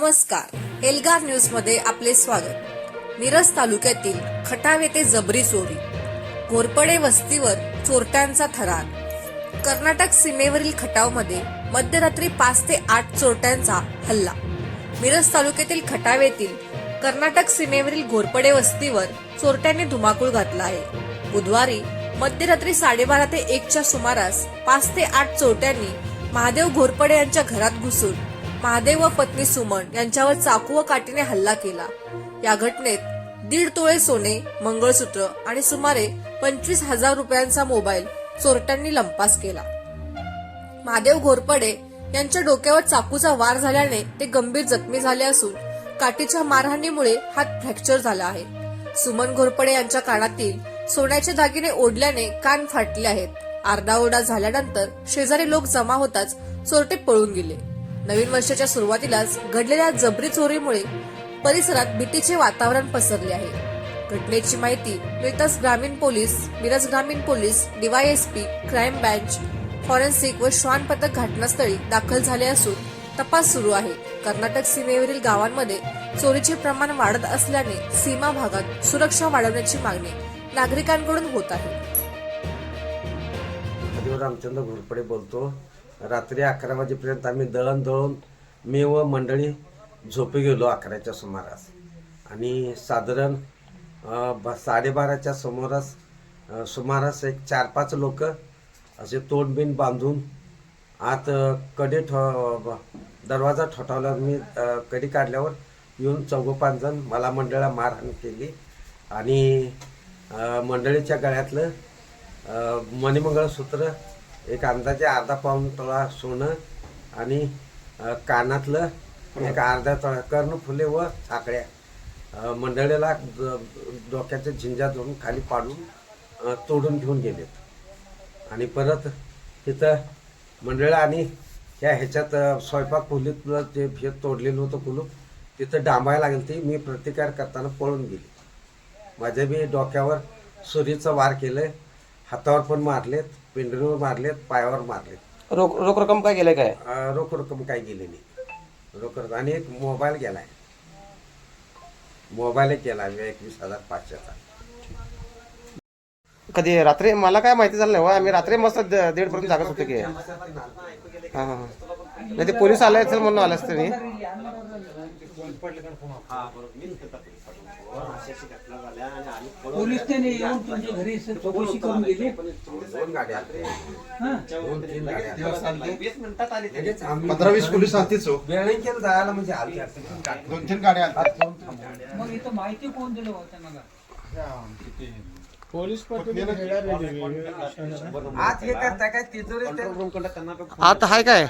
नमस्कार. एल्गार न्यूजमध्ये आपले स्वागत. मिरज तालुक्यातील खटाव येथे जबरी चोरी. घोरपडे वस्तीवर चोरट्यांचा थरार. कर्नाटक सीमेवरील खटावमध्ये मध्यरात्री पाच ते आठ चोरट्यांचा हल्ला. मिरज तालुक्यातील खटाव येथील कर्नाटक सीमेवरील घोरपडे वस्तीवर चोरट्यांनी धुमाकूळ घातला आहे. बुधवारी मध्यरात्री साडेबारा ते एकच्या सुमारास पाच ते आठ चोरट्यांनी महादेव घोरपडे यांच्या घरात घुसून महादेव व पत्नी सुमन यांच्यावर चाकू व काठीने हल्ला केला. या घटनेत दीड तोळे सोने मंगळसूत्र आणि सुमारे पंचवीस हजार रुपयांचा मोबाईल चोरट्यांनी लंपास केला. महादेव घोरपडे यांच्या डोक्यावर चाकूचा वार झाल्याने ते गंभीर जखमी झाले असून काठीच्या मारहाणीमुळे हात फ्रॅक्चर झाला आहे. सुमन घोरपडे यांच्या कानातील सोन्याचे दागिने ओढल्याने कान फाटले आहेत. आरडाओरडा झाल्यानंतर शेजारी लोक जमा होताच चोरटे पळून गेले. नवीन वर्षाच्या सुरुवातीलाच घडलेल्या जबरी चोरीमुळे परिसरात भीतीचे वातावरण पसरले आहे. घटनेची माहिती मिळताच ग्रामीण पोलीस मिरज ग्रामीण police DYSP crime branch forensic व श्वान पथक घटनास्थळी दाखल झाले असून तपास सुरू आहे. कर्नाटक सीमेवरील गावांमध्ये चोरीचे प्रमाण वाढत असल्याने सीमा भागात सुरक्षा वाढवण्याची मागणी नागरिकांकडून होत आहे. रामचंद्र घोरपडे बोलतो. रात्री अकरा वाजेपर्यंत आम्ही दळण दळून मी व मंडळी झोपी गेलो अकराच्या सुमारास. आणि साधारण ब- साडेबाराच्या समोरास सुमारास एक चार पाच लोक असे तोंडबिन बांधून आत कडे ठ दरवाजा ठोठावल्यावर मी कडी काढल्यावर येऊन चौघ पाच जण मला मंडळा मारहाण केली. आणि मंडळीच्या गळ्यातलं मणिमंगळसूत्र एक अंदाजे अर्धा पाऊन तोळा सोनं आणि कानातलं एक अर्धा तोळा कर्णफुले व साखळ्या. मंडळीला डोक्याच्या झिंजा धरून खाली पाडून तोडून घेऊन गेलेत. आणि परत तिथं मंडळ आणि ह्या ह्याच्यात स्वयंपाक खोलीतलं जे हे तोडलेलं होतं कुलूप तिथं डांबायला लागेल ती मी प्रतिकार करताना पळून गेली. माझ्या बी डोक्यावर सुरीचं वार केलंय हातावर पण मारलेत पिंडरीवर मारलेत पायावर मारलेत. रोख रोख रक्कम काय गेलंय काय? अं, रोख रक्कम काही गेली नाही. रोख रक्कम आणि एक मोबाईल गेलाय. मोबाईल एक गेला एकवीस हजार पाचशेचा. कधी रात्री? मला काय माहिती झालं नाही हो. आम्ही रात्री मस्त दीड पर्यंत जागत होतो की. हा हा हा. नाही ते पोलीस आले असेल म्हणून आले असते मी. पोलीस त्याने येऊन तुमच्या घरी चौकशी करून गेली पंधरा वीस पोलीस आलतीच हो. वेळ नाही केलं जायला म्हणजे आली दोन तीन गाड्या. मग इथं माहिती कोण दिलं होतं मला? आज हे करताय काय? तिजोरी आता हाय काय?